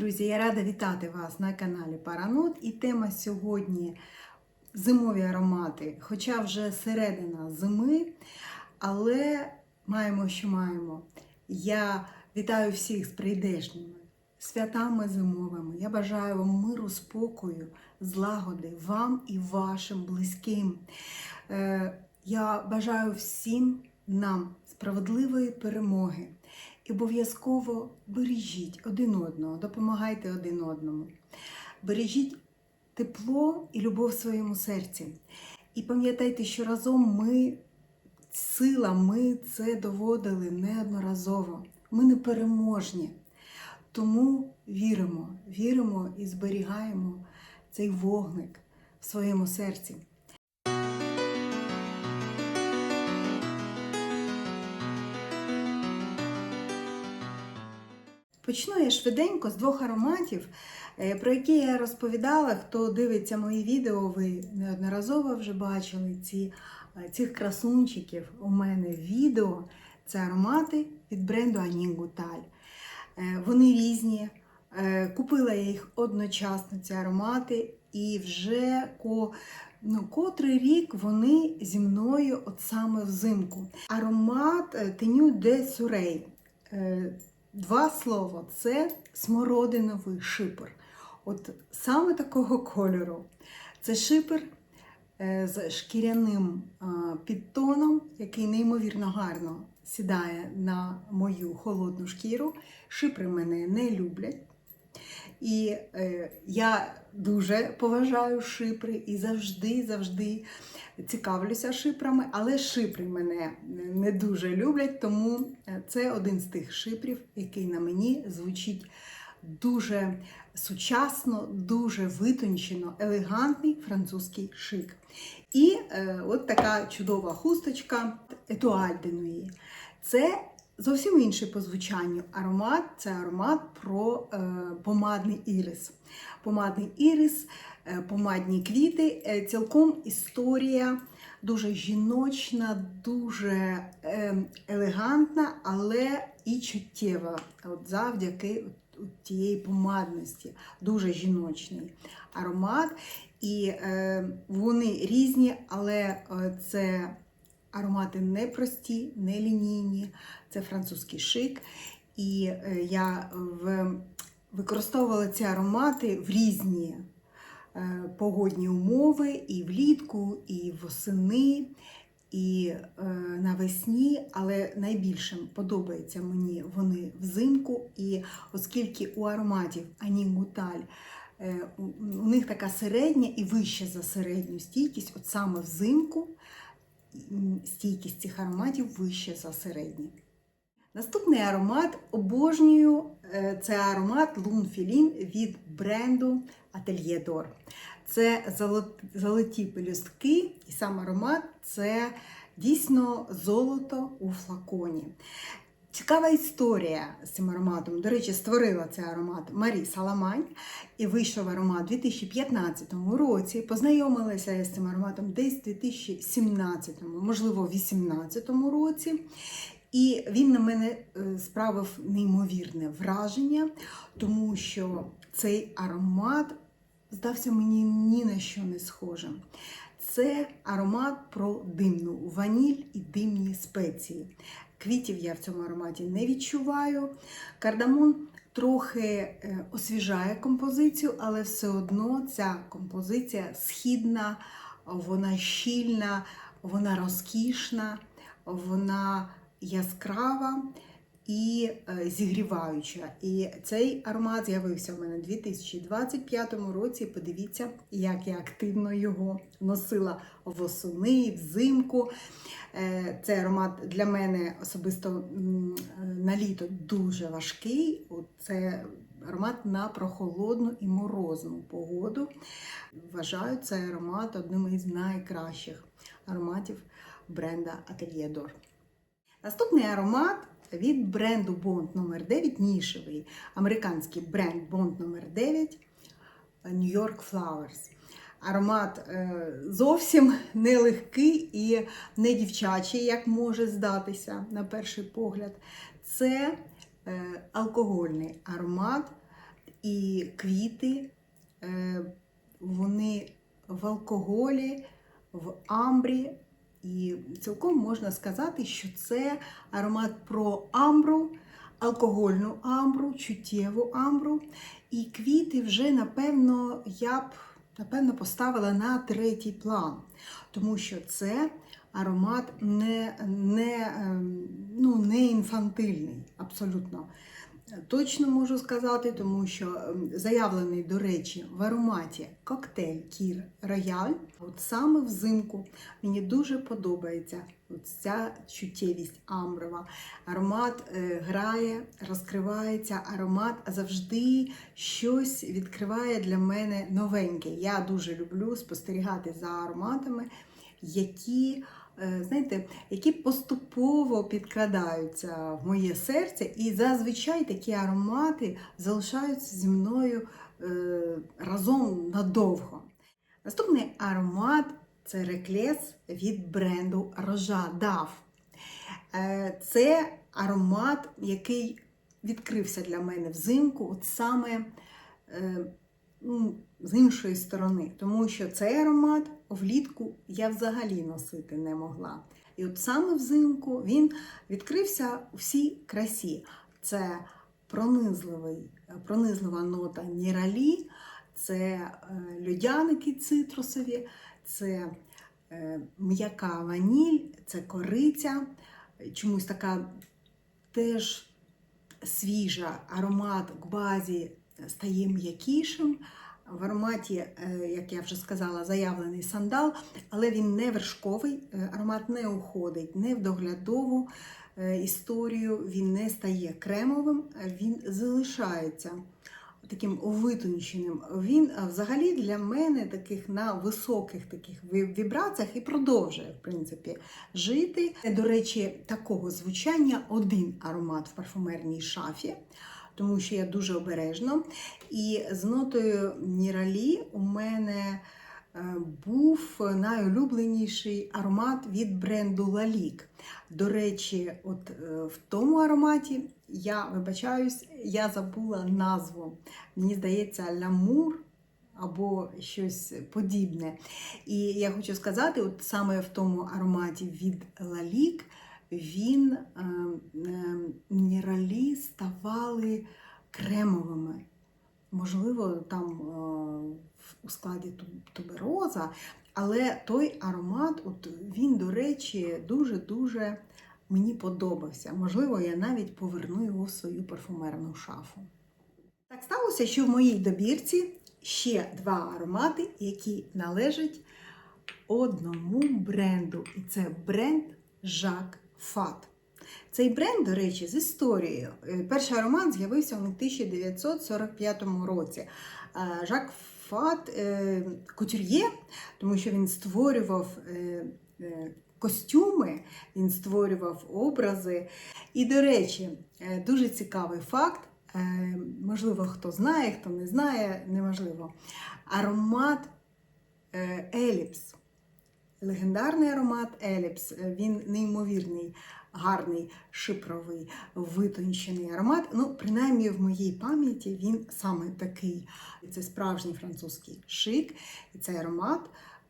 друзі! Я рада вітати вас на каналі Паранот. І тема сьогодні зимові аромати. Хоча вже середина зими, але маємо, що маємо. Я вітаю всіх з прийдешніми святами зимовими. Я бажаю вам миру, спокою, злагоди вам і вашим близьким. Е, Я бажаю всім нам справедливої перемоги. І обов'язково бережіть один одного, допомагайте один одному. Бережіть тепло і любов в своєму серці. І пам'ятайте, що разом ми, сила, ми це доводили неодноразово. Ми не переможні. Тому віримо, віримо і зберігаємо цей вогник в своєму серці. Почну я швиденько з двох ароматів, е, про які я розповідала. Хто дивиться мої відео, ви неодноразово вже бачили ці, е, цих красунчиків у мене в відео. Це аромати від бренду Анін Гуталь. Е, Вони різні. Купила я їх одночасно, ці аромати, і вже ко, ну, котрий рік вони зі мною от саме взимку. Аромат Теню де Сюрей. Два слова це смородиновий шипер. От саме такого кольору. Це шипер е, з шкіряним підтоном, який неймовірно гарно сідає на мою холодну шкіру. Шипри мене не люблять. І е, я дуже поважаю шипри і завжди, завжди цікавлюся шипрами, але шипри мене не дуже люблять, тому е, це один з тих шипрів, який на мені звучить дуже сучасно, дуже витончено, елегантний французький шик. І е, от така чудова хусточка Етуаль де Нуї. Це зовсім інший по звучанню аромат це аромат про е, помадний ірис. Помадний ірис, е, помадні квіти, е, цілком історія дуже жіночна, дуже елегантна, але і чуттєва. От завдяки тієї помадності, дуже жіночний аромат. І вони різні, але це аромати не прості, не лінійні, це французький шик. І е, я в, використовувала ці аромати в різні е, погодні умови, і влітку, і восени, і е, навесні, але найбільше подобаються мені вони взимку. І оскільки у ароматів Анін Гуталь е, у, них така середня і вища за середню стійкість, от саме взимку стійкість цих ароматів вища за середні. Наступний аромат обожнюю е, це аромат Лунфілін від бренду Atelier d'Or. Це золоті пелюстки, і сам аромат це дійсно золото у флаконі. Цікава історія з цим ароматом. До речі, створила цей аромат Марі Саламань і вийшов аромат у 2015 році. Познайомилася я з цим ароматом десь у 2017, можливо, 2018 році. І він на мене е, справив неймовірне враження, тому що цей аромат здався мені ні на що не схожим. Це аромат про димну ваніль і димні спеції. Квітів я в цьому ароматі не відчуваю. Кардамон трохи е, освіжає композицію, але все одно ця композиція східна, вона щільна, вона розкішна, вона яскрава і е, зігріваюча. І цей аромат з'явився в мене у 2025 році. Подивіться, як я активно його носила восени, взимку. Е, Цей аромат для мене особисто м, на літо дуже важкий. Це аромат на прохолодну і морозну погоду. Вважаю цей аромат одним із найкращих ароматів бренда Atelier. Наступний аромат від бренду Bond номер 9 нішевий американський бренд Bond номер 9 New York Flowers. Аромат е, зовсім не легкий і не дівчачий, як може здатися на перший погляд. Це е, алкогольний аромат і квіти, е, вони в алкоголі, в амбрі. І цілком можна сказати, що це аромат про амбру, алкогольну амбру, чуттєву амбру. І квіти вже, напевно, я б напевно поставила на третій план, тому що це аромат не, не, ем, ну, не інфантильний, абсолютно. Точно можу сказати, тому що ем, заявлений, до речі, в ароматі коктейль Кір Рояль. От саме взимку мені дуже подобається от ця чуттєвість амброва. Аромат е, грає, розкривається, аромат завжди щось відкриває для мене новеньке. Я дуже люблю спостерігати за ароматами, які. Е, Знаєте, які поступово підкрадаються в моє серце, і зазвичай такі аромати залишаються зі мною е, разом надовго. Наступний аромат це реклес від бренду Рожа Дав. Е, Це аромат, який відкрився для мене взимку, от саме ну, з іншої сторони, тому що цей аромат влітку я взагалі носити не могла. І от саме взимку він відкрився у всій красі. Це пронизливий, пронизлива нота ніралі, це е, льодяники цитрусові, це е, м'яка ваніль, це кориця, чомусь така теж свіжа аромат к базі стає м'якішим. В ароматі, е, як я вже сказала, заявлений сандал, але він не вершковий, е, аромат не уходить не в доглядову е, історію, він не стає кремовим, він залишається таким витонченим. Він взагалі для мене таких на високих таких вібраціях і продовжує, в принципі, жити. До речі, такого звучання один аромат в парфумерній шафі. Тому що я дуже обережно. І з нотою Ніралі у мене е, був найулюбленіший аромат від бренду Лалік. До речі, от е, в тому ароматі я вибачаюсь, я забула назву. Мені здається, лямур або щось подібне. І я хочу сказати, от саме в тому ароматі від Лалік він е, е, ставали кремовими. Можливо, там е, у складі тубероза, але той аромат, от він, до речі, дуже-дуже мені подобався. Можливо, я навіть поверну його в свою парфумерну шафу. Так сталося, що в моїй добірці ще два аромати, які належать одному бренду. І це бренд Жак Фат. Цей бренд, до речі, з історією. Е, Перший аромат з'явився у 1945 році. Е, Жак Фат е, кутюр'є, тому що він створював костюми, він створював образи. І, до речі, дуже цікавий факт. Можливо, хто знає, хто не знає, неможливо. Аромат Еліпс. Легендарний аромат Еліпс. Він неймовірний, гарний, шипровий, витончений аромат. Ну, принаймні в моїй пам'яті він саме такий. Це справжній французький шик. І цей аромат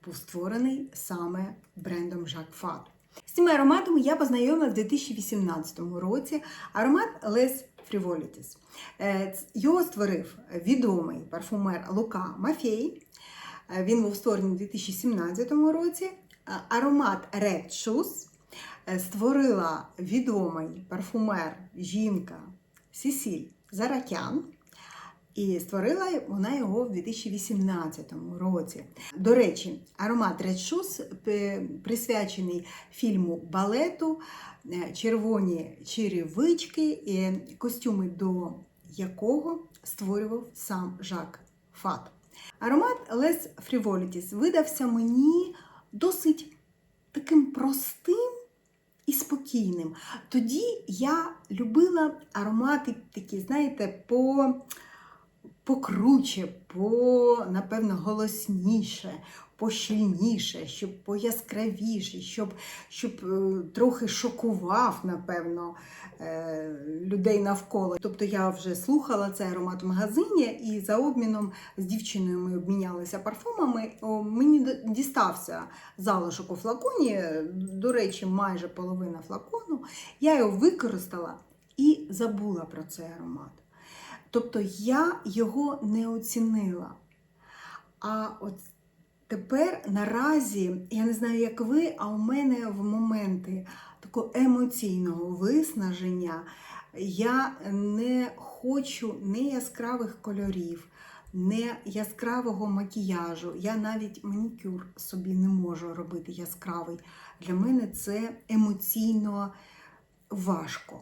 був створений саме брендом Jacques Fat. З цими ароматами я познайомилася в 2018 році. Аромат Frivolities. Е, Його створив відомий парфумер Лука Мафей. Е, Він був створений у 2017 році. Е, Аромат Red Shoes е, створила відомий парфумер жінка Сісіль Заракян. І створила вона його в 2018 році. До речі, аромат Red Shoes присвячений фільму балету е, Червоні черевички, і костюми до якого створював сам Жак Фат. Аромат Les Frivolities видався мені досить таким простим і спокійним. Тоді я любила аромати такі, знаєте, по, покруче, по, напевно, голосніше, пощільніше, щоб пояскравіше, щоб, щоб е, трохи шокував, напевно, е, людей навколо. Тобто я вже слухала цей аромат в магазині, і за обміном з дівчиною ми обмінялися парфумами. Мені дістався залишок у флаконі, до речі, майже половина флакону. Я його використала і забула про цей аромат. Тобто я його не оцінила. А от тепер наразі, я не знаю, як ви, а у мене в моменти такого емоційного виснаження я не хочу не яскравих кольорів, не яскравого макіяжу. Я навіть манікюр собі не можу робити яскравий. Для мене це емоційно важко.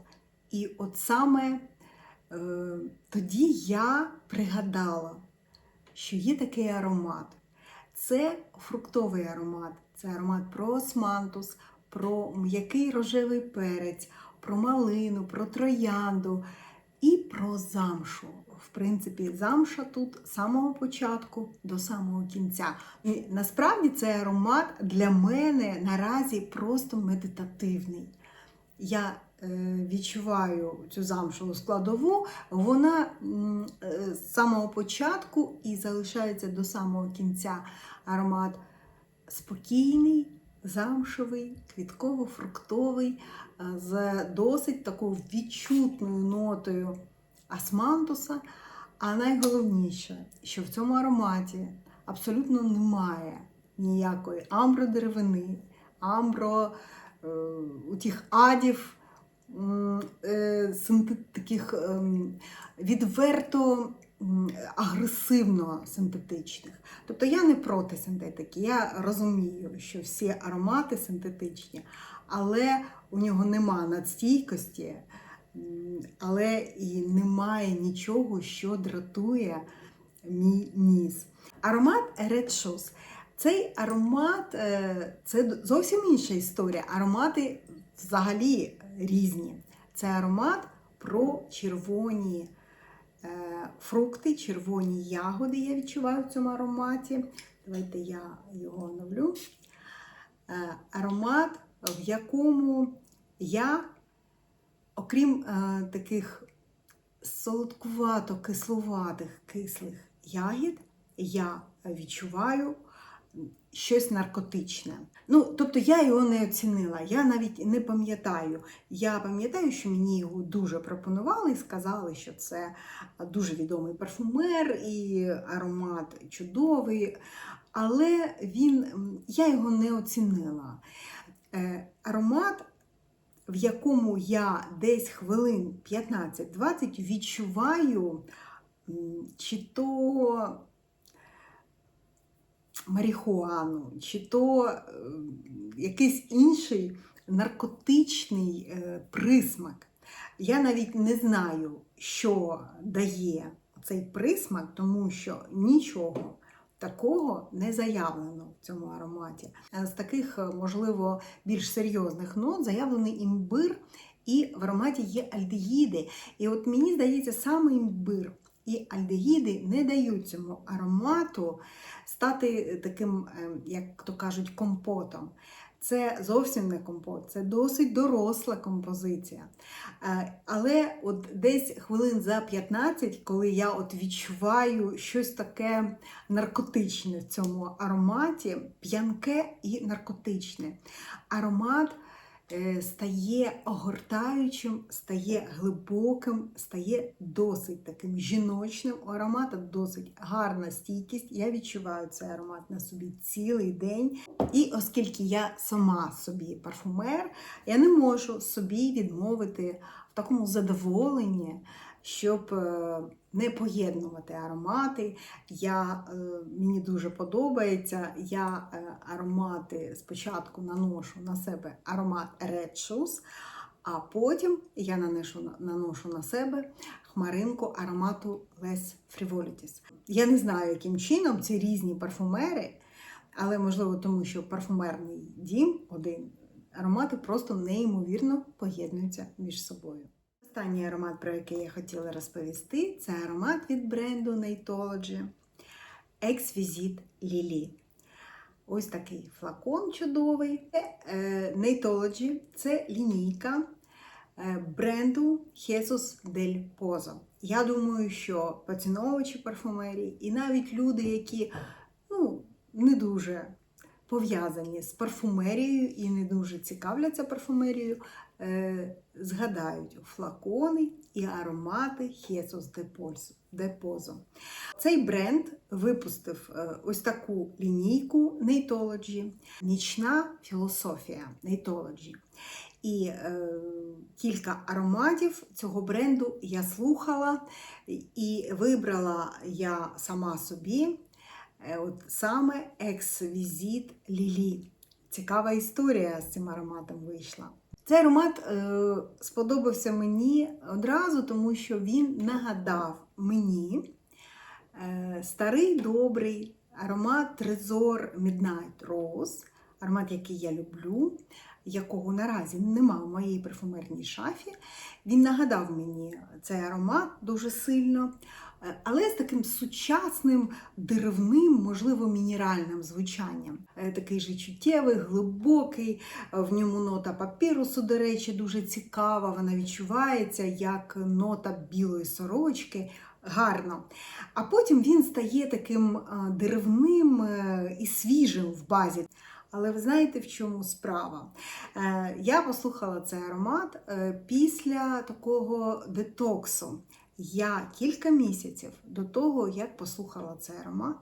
І от саме тоді я пригадала, що є такий аромат. Це фруктовий аромат, це аромат про османтус, про м'який рожевий перець, про малину, про троянду і про замшу. В принципі, замша тут з самого початку до самого кінця. І насправді цей аромат для мене наразі просто медитативний. Я е, відчуваю цю замшову складову, вона е, з самого початку і залишається до самого кінця аромат спокійний, замшовий, квітково-фруктовий, е, з досить такою відчутною нотою асмантуса. А найголовніше, що в цьому ароматі абсолютно немає ніякої амбродеревини, амбро е, у тих адів е, таких ем, відверто агресивно синтетичних. Тобто я не проти синтетики, я розумію, що всі аромати синтетичні, але у нього нема надстійкості, але і немає нічого, що дратує мій ніс. Аромат Red Shoes. Цей аромат е, це зовсім інша історія. Аромати взагалі різні. Це аромат про червоні е, фрукти, червоні ягоди. Я відчуваю в цьому ароматі. Давайте я його оновлю. Е, Аромат, в якому я, окрім е, таких солодкувато-кислуватих кислих ягід, я відчуваю щось наркотичне. Ну, тобто я його не оцінила, я навіть не пам'ятаю. Я пам'ятаю, що мені його дуже пропонували і сказали, що це дуже відомий парфумер і аромат чудовий. Але він, я його не оцінила. Е, Аромат, в якому я десь хвилин 15-20 відчуваю чи то марихуану, чи то е, якийсь інший наркотичний е, присмак. Я навіть не знаю, що дає цей присмак, тому що нічого такого не заявлено в цьому ароматі. Е, З таких, можливо, більш серйозних нот заявлений імбир, і в ароматі є альдегіди. І от мені здається, саме імбир і альдегіди не дають цьому аромату стати таким, е, як то кажуть, компотом. Це зовсім не компот, це досить доросла композиція. Е, Але от десь хвилин за 15, коли я от відчуваю щось таке наркотичне в цьому ароматі, п'янке і наркотичне. Аромат стає огортаючим, стає глибоким, стає досить таким жіночним. У аромата досить гарна стійкість. Я відчуваю цей аромат на собі цілий день. І оскільки я сама собі парфумер, я не можу собі відмовити в такому задоволенні, щоб е, не поєднувати аромати. Я, е, мені дуже подобається. Я е, аромати спочатку наношу на себе аромат Red Shoes, а потім я наношу, наношу на себе хмаринку аромату Les Frivolities. Я не знаю, яким чином ці різні парфумери, але можливо тому, що парфумерний дім один, аромати просто неймовірно поєднуються між собою. Останній аромат, про який я хотіла розповісти, це аромат від бренду Natology Exquisite Lily. Ось такий флакон чудовий. Е, це лінійка е, бренду Jesus del Pozo. Я думаю, що поціновувачі парфумерії і навіть люди, які ну, не дуже пов'язані з парфумерією і не дуже цікавляться парфумерією, е, згадають флакони і аромати Jesus de Pozo. Цей бренд випустив е, ось таку лінійку Natology, нічна філософія Natology. І е, кілька ароматів цього бренду я слухала і вибрала я сама собі от саме Exquisite Lily. Цікава історія з цим ароматом вийшла. Цей аромат е, сподобався мені одразу, тому що він нагадав мені е, старий добрий аромат Trezor Midnight Rose, аромат, який я люблю, якого наразі нема в моїй парфумерній шафі. Він нагадав мені цей аромат дуже сильно, е, але з таким сучасним деревним, можливо, мінеральним звучанням. Е, Такий же чуттєвий, глибокий, е, в ньому нота папірусу, до речі, дуже цікава. Вона відчувається як нота білої сорочки. Гарно. А потім він стає таким е, деревним е, і свіжим в базі. Але ви знаєте, в чому справа? Е, Я послухала цей аромат е, після такого детоксу. Я кілька місяців до того, як послухала цей аромат,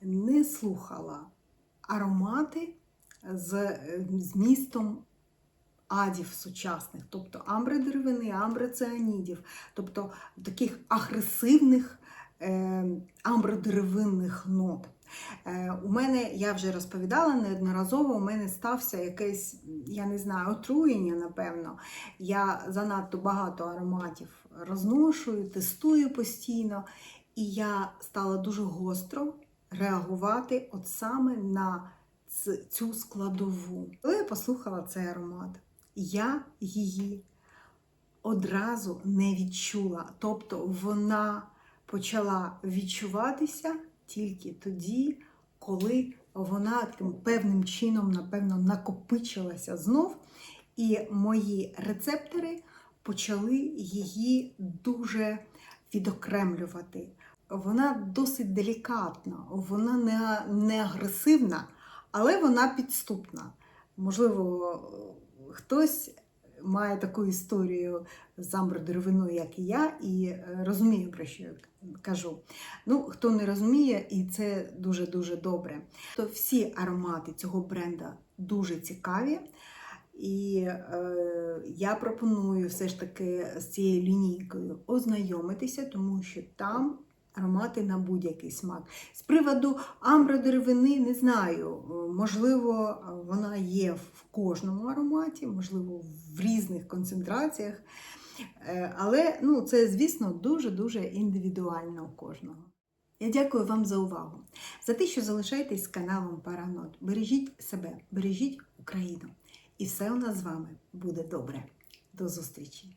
не слухала аромати з е, змістом адів сучасних, тобто амбри деревини, амбри цианідів, тобто таких агресивних е, амбродеревинних нот. Е, У мене, я вже розповідала неодноразово, у мене стався якесь, я не знаю, отруєння, напевно. Я занадто багато ароматів розношую, тестую постійно, і я стала дуже гостро реагувати от саме на цю складову. Коли я послухала цей аромат, я її одразу не відчула. Тобто вона почала відчуватися тільки тоді, коли вона таким певним чином, напевно, накопичилася знов, і мої рецептори почали її дуже відокремлювати. Вона досить делікатна, вона не, не агресивна, але вона підступна. Можливо, хтось має таку історію з амбродеревиною, як і я, і е, розуміє, про що я кажу. Ну, хто не розуміє, і це дуже-дуже добре. То всі аромати цього бренда дуже цікаві. І е, я пропоную все ж таки з цією лінійкою ознайомитися, тому що там аромати на будь-який смак. З приводу амбродеревини не знаю. Можливо, вона є в кожному ароматі, можливо, в різних концентраціях. Е, Але ну, це, звісно, дуже-дуже індивідуально у кожного. Я дякую вам за увагу, за те, що залишаєтесь каналом Паранот. Бережіть себе, бережіть Україну. І все у нас з вами буде добре. До зустрічі!